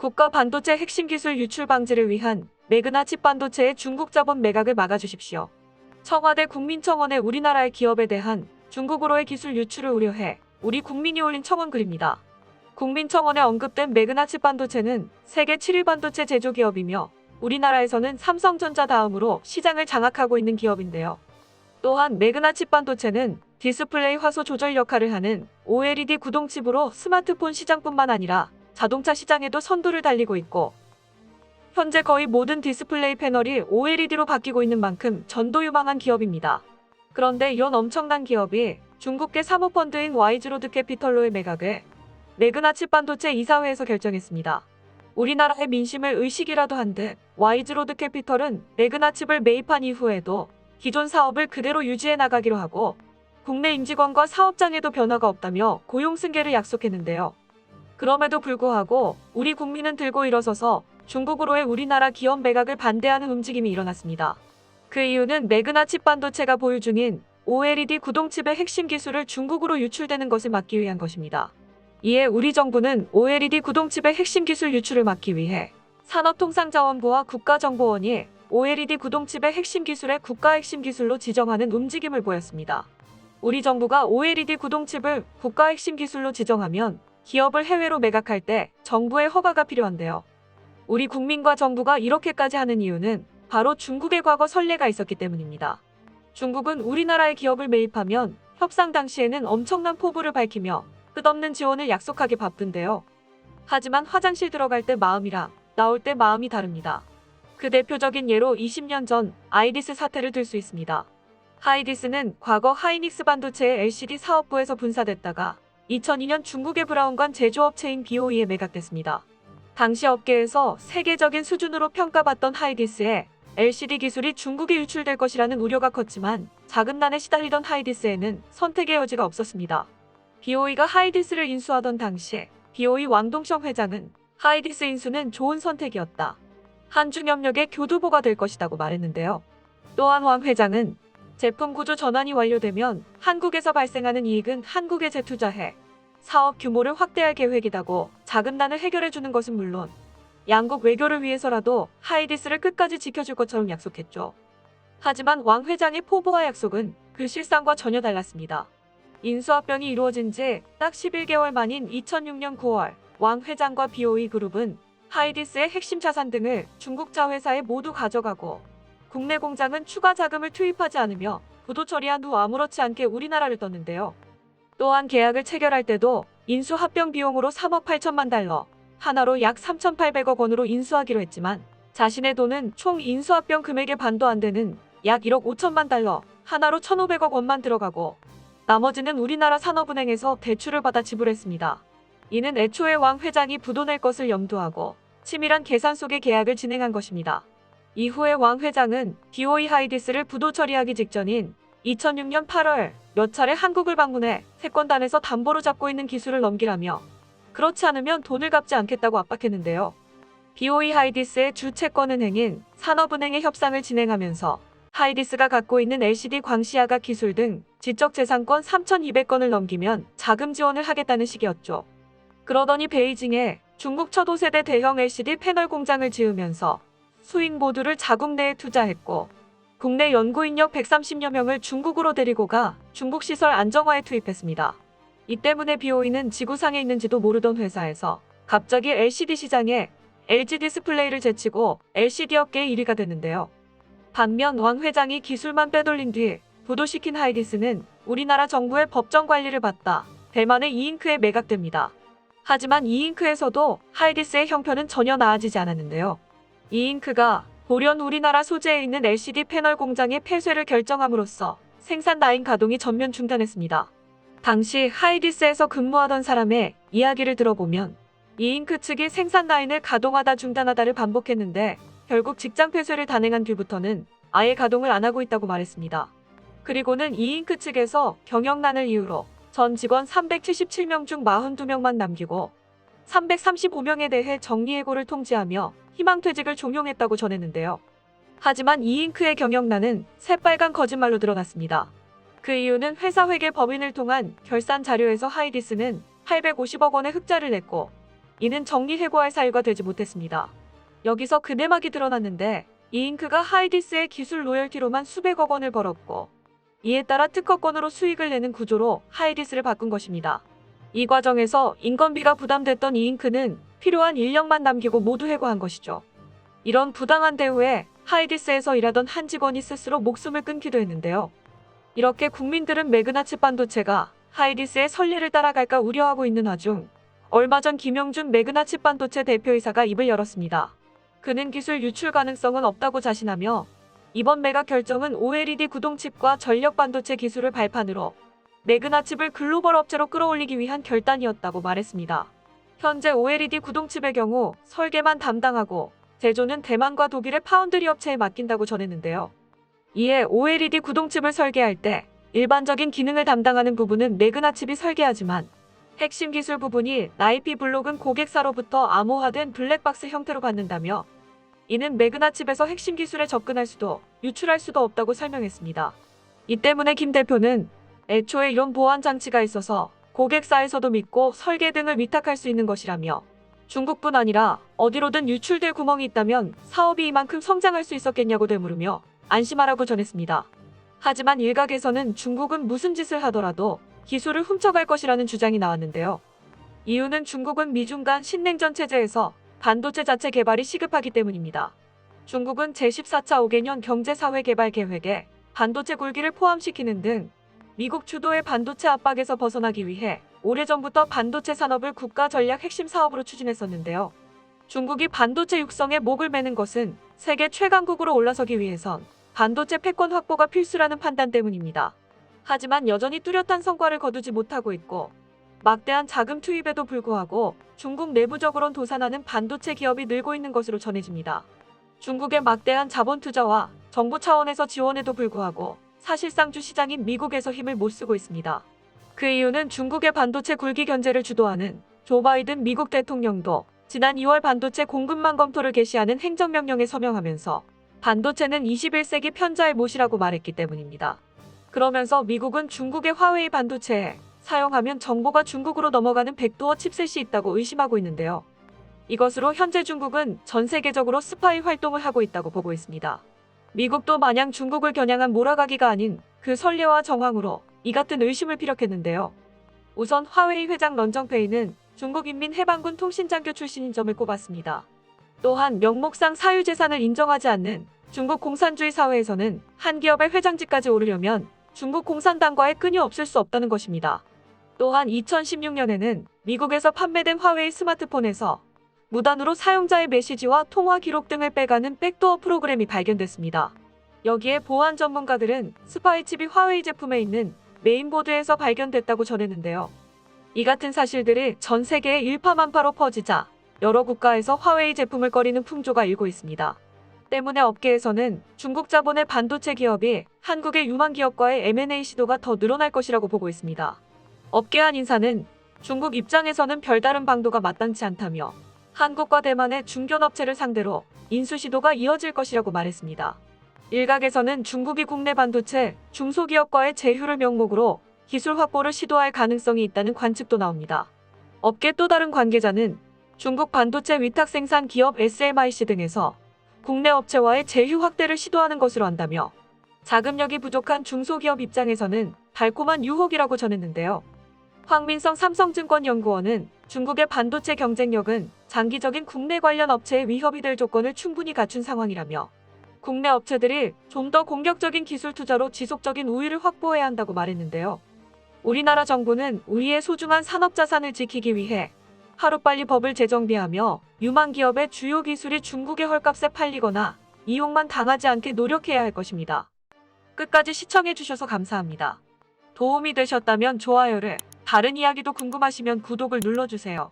국가 반도체 핵심 기술 유출 방지를 위한 매그나 칩 반도체의 중국 자본 매각을 막아주십시오. 청와대 국민청원에 우리나라의 기업에 대한 중국으로의 기술 유출을 우려해 우리 국민이 올린 청원 글입니다. 국민청원에 언급된 매그나 칩 반도체는 세계 7위 반도체 제조기업이며 우리나라에서는 삼성전자 다음으로 시장을 장악하고 있는 기업인데요. 또한 매그나 칩 반도체는 디스플레이 화소 조절 역할을 하는 OLED 구동칩으로 스마트폰 시장뿐만 아니라 자동차 시장에도 선두를 달리고 있고 현재 거의 모든 디스플레이 패널이 OLED로 바뀌고 있는 만큼 전도유망한 기업입니다. 그런데 이런 엄청난 기업이 중국계 사모펀드인 와이즈로드 캐피털로의 매각을 매그나 칩 반도체 이사회에서 결정했습니다. 우리나라의 민심을 의식이라도 한 듯 와이즈로드 캐피털은 매그나 칩을 매입한 이후에도 기존 사업을 그대로 유지해 나가기로 하고 국내 임직원과 사업장에도 변화가 없다며 고용 승계를 약속했는데요. 그럼에도 불구하고 우리 국민은 들고 일어서서 중국으로의 우리나라 기업 매각을 반대하는 움직임이 일어났습니다. 그 이유는 매그나 칩 반도체가 보유 중인 OLED 구동칩의 핵심 기술을 중국으로 유출되는 것을 막기 위한 것입니다. 이에 우리 정부는 OLED 구동칩의 핵심 기술 유출을 막기 위해 산업통상자원부와 국가정보원이 OLED 구동칩의 핵심 기술을 국가 핵심 기술로 지정하는 움직임을 보였습니다. 우리 정부가 OLED 구동칩을 국가 핵심 기술로 지정하면 기업을 해외로 매각할 때 정부의 허가가 필요한데요. 우리 국민과 정부가 이렇게까지 하는 이유는 바로 중국의 과거 선례가 있었기 때문입니다. 중국은 우리나라의 기업을 매입하면 협상 당시에는 엄청난 포부를 밝히며 끝없는 지원을 약속하기 바쁜데요. 하지만 화장실 들어갈 때 마음이랑 나올 때 마음이 다릅니다. 그 대표적인 예로 20년 전 아이디스 사태를 들 수 있습니다. 하이디스는 과거 하이닉스 반도체의 LCD 사업부에서 분사됐다가 2002년 중국의 브라운관 제조업체인 BOE에 매각됐습니다. 당시 업계에서 세계적인 수준으로 평가받던 하이디스에 LCD 기술이 중국에 유출될 것이라는 우려가 컸지만 작은 난에 시달리던 하이디스에는 선택의 여지가 없었습니다. BOE가 하이디스를 인수하던 당시 BOE 왕동성 회장은 하이디스 인수는 좋은 선택이었다. 한중협력의 교두보가 될 것이라고 말했는데요. 또한 왕 회장은 제품 구조 전환이 완료되면 한국에서 발생하는 이익은 한국에 재투자해 사업 규모를 확대할 계획이다고 자금난을 해결해 주는 것은 물론 양국 외교를 위해서라도 하이디스를 끝까지 지켜줄 것처럼 약속했죠. 하지만 왕 회장의 포부와 약속은 그 실상과 전혀 달랐습니다. 인수합병이 이루어진 지 딱 11개월 만인 2006년 9월 왕 회장과 BOE 그룹은 하이디스의 핵심 자산 등을 중국 자회사에 모두 가져가고 국내 공장은 추가 자금을 투입하지 않으며 부도 처리한 후 아무렇지 않게 우리나라를 떴는데요. 또한 계약을 체결할 때도 인수 합병 비용으로 3억 8천만 달러, 하나로 약 3,800억 원으로 인수하기로 했지만 자신의 돈은 총 인수 합병 금액의 반도 안 되는 약 1억 5천만 달러, 하나로 1,500억 원만 들어가고 나머지는 우리나라 산업은행에서 대출을 받아 지불했습니다. 이는 애초에 왕 회장이 부도 낼 것을 염두하고 치밀한 계산 속의 계약을 진행한 것입니다. 이후에 왕 회장은 DOE 하이디스를 부도 처리하기 직전인 2006년 8월 몇 차례 한국을 방문해 채권단에서 담보로 잡고 있는 기술을 넘기라며 그렇지 않으면 돈을 갚지 않겠다고 압박했는데요. BOE 하이디스의 주 채권은행인 산업은행의 협상을 진행하면서 하이디스가 갖고 있는 LCD 광시야가 기술 등 지적재산권 3,200건을 넘기면 자금 지원을 하겠다는 식이었죠. 그러더니 베이징에 중국 첫 5세대 대형 LCD 패널 공장을 지으면서 수익 모두를 자국 내에 투자했고 국내 연구인력 130여 명을 중국으로 데리고 가 중국 시설 안정화에 투입했습니다. 이 때문에 BOE는 지구상에 있는지도 모르던 회사에서 갑자기 LCD 시장에 LG 디스플레이를 제치고 LCD 업계의 1위가 됐는데요. 반면 왕 회장이 기술만 빼돌린 뒤 부도시킨 하이디스는 우리나라 정부의 법정 관리를 받다 대만의 이잉크에 매각됩니다. 하지만 이잉크에서도 하이디스의 형편은 전혀 나아지지 않았는데요. 이잉크가 보련 우리나라 소재에 있는 LCD 패널 공장의 폐쇄를 결정함으로써 생산 라인 가동이 전면 중단했습니다. 당시 하이디스에서 근무하던 사람의 이야기를 들어보면 이잉크 측이 생산 라인을 가동하다 중단하다를 반복했는데 결국 직장 폐쇄를 단행한 뒤부터는 아예 가동을 안 하고 있다고 말했습니다. 그리고는 이잉크 측에서 경영난을 이유로 전 직원 377명 중 42명만 남기고 335명에 대해 정리해고를 통지하며 희망퇴직을 종용했다고 전했는데요. 하지만 이 잉크의 경영난은 새빨간 거짓말로 드러났습니다. 그 이유는 회사 회계 법인을 통한 결산 자료에서 하이디스는 850억 원의 흑자를 냈고 이는 정리해고할 사유가 되지 못했습니다. 여기서 그 내막이 드러났는데 이 잉크가 하이디스의 기술 로열티로만 수백억 원을 벌었고 이에 따라 특허권으로 수익을 내는 구조로 하이디스를 바꾼 것입니다. 이 과정에서 인건비가 부담됐던 이 잉크는 필요한 인력만 남기고 모두 해고한 것이죠. 이런 부당한 대우에 하이디스에서 일하던 한 직원이 스스로 목숨을 끊기도 했는데요. 이렇게 국민들은 매그나치 반도체가 하이디스의 선례를 따라갈까 우려하고 있는 와중 얼마 전 김영준 매그나치 반도체 대표이사가 입을 열었습니다. 그는 기술 유출 가능성은 없다고 자신하며 이번 매각 결정은 OLED 구동칩과 전력 반도체 기술을 발판으로 매그나칩을 글로벌 업체로 끌어올리기 위한 결단이었다고 말했습니다. 현재 OLED 구동칩의 경우 설계만 담당하고 제조는 대만과 독일의 파운드리 업체에 맡긴다고 전했는데요. 이에 OLED 구동칩을 설계할 때 일반적인 기능을 담당하는 부분은 매그나칩이 설계하지만 핵심 기술 부분이 나이피 블록은 고객사로부터 암호화된 블랙박스 형태로 받는다며 이는 매그나칩에서 핵심 기술에 접근할 수도 유출할 수도 없다고 설명했습니다. 이 때문에 김 대표는 애초에 이런 보안 장치가 있어서 고객사에서도 믿고 설계 등을 위탁할 수 있는 것이라며 중국뿐 아니라 어디로든 유출될 구멍이 있다면 사업이 이만큼 성장할 수 있었겠냐고 되물으며 안심하라고 전했습니다. 하지만 일각에서는 중국은 무슨 짓을 하더라도 기술을 훔쳐갈 것이라는 주장이 나왔는데요. 이유는 중국은 미중 간 신냉전 체제에서 반도체 자체 개발이 시급하기 때문입니다. 중국은 제14차 5개년 경제사회 개발 계획에 반도체 굴기를 포함시키는 등 미국 주도의 반도체 압박에서 벗어나기 위해 오래전부터 반도체 산업을 국가 전략 핵심 사업으로 추진했었는데요. 중국이 반도체 육성에 목을 매는 것은 세계 최강국으로 올라서기 위해선 반도체 패권 확보가 필수라는 판단 때문입니다. 하지만 여전히 뚜렷한 성과를 거두지 못하고 있고 막대한 자금 투입에도 불구하고 중국 내부적으론 도산하는 반도체 기업이 늘고 있는 것으로 전해집니다. 중국의 막대한 자본 투자와 정부 차원에서 지원에도 불구하고 사실상 주 시장인 미국에서 힘을 못 쓰고 있습니다. 그 이유는 중국의 반도체 굴기 견제를 주도하는 조 바이든 미국 대통령도 지난 2월 반도체 공급망 검토를 개시하는 행정명령에 서명하면서 반도체는 21세기 편자의 못이라고 말했기 때문입니다. 그러면서 미국은 중국의 화웨이 반도체에 사용하면 정보가 중국으로 넘어가는 백도어 칩셋이 있다고 의심하고 있는데요. 이것으로 현재 중국은 전 세계적으로 스파이 활동을 하고 있다고 보고 있습니다. 미국도 마냥 중국을 겨냥한 몰아가기가 아닌 그 선례와 정황으로 이 같은 의심을 피력했는데요. 우선 화웨이 회장 런정페이는 중국인민해방군 통신장교 출신인 점을 꼽았습니다. 또한 명목상 사유재산을 인정하지 않는 중국 공산주의 사회에서는 한 기업의 회장직까지 오르려면 중국 공산당과의 끈이 없을 수 없다는 것입니다. 또한 2016년에는 미국에서 판매된 화웨이 스마트폰에서 무단으로 사용자의 메시지와 통화 기록 등을 빼가는 백도어 프로그램이 발견됐습니다. 여기에 보안 전문가들은 스파이 칩이 화웨이 제품에 있는 메인보드에서 발견됐다고 전했는데요. 이 같은 사실들이 전 세계에 일파만파로 퍼지자 여러 국가에서 화웨이 제품을 꺼리는 풍조가 일고 있습니다. 때문에 업계에서는 중국 자본의 반도체 기업이 한국의 유망 기업과의 M&A 시도가 더 늘어날 것이라고 보고 있습니다. 업계 한 인사는 중국 입장에서는 별다른 방도가 마땅치 않다며 한국과 대만의 중견업체를 상대로 인수 시도가 이어질 것이라고 말했습니다. 일각에서는 중국이 국내 반도체 중소기업과의 제휴를 명목으로 기술 확보를 시도할 가능성이 있다는 관측도 나옵니다. 업계 또 다른 관계자는 중국 반도체 위탁 생산 기업 SMIC 등에서 국내 업체와의 제휴 확대를 시도하는 것으로 한다며 자금력이 부족한 중소기업 입장에서는 달콤한 유혹이라고 전했는데요. 황민성 삼성증권 연구원은 중국의 반도체 경쟁력은 장기적인 국내 관련 업체의 위협이 될 조건을 충분히 갖춘 상황이라며 국내 업체들이 좀 더 공격적인 기술 투자로 지속적인 우위를 확보해야 한다고 말했는데요. 우리나라 정부는 우리의 소중한 산업 자산을 지키기 위해 하루빨리 법을 재정비하며 유망 기업의 주요 기술이 중국의 헐값에 팔리거나 이용만 당하지 않게 노력해야 할 것입니다. 끝까지 시청해주셔서 감사합니다. 도움이 되셨다면 좋아요를, 다른 이야기도 궁금하시면 구독을 눌러주세요.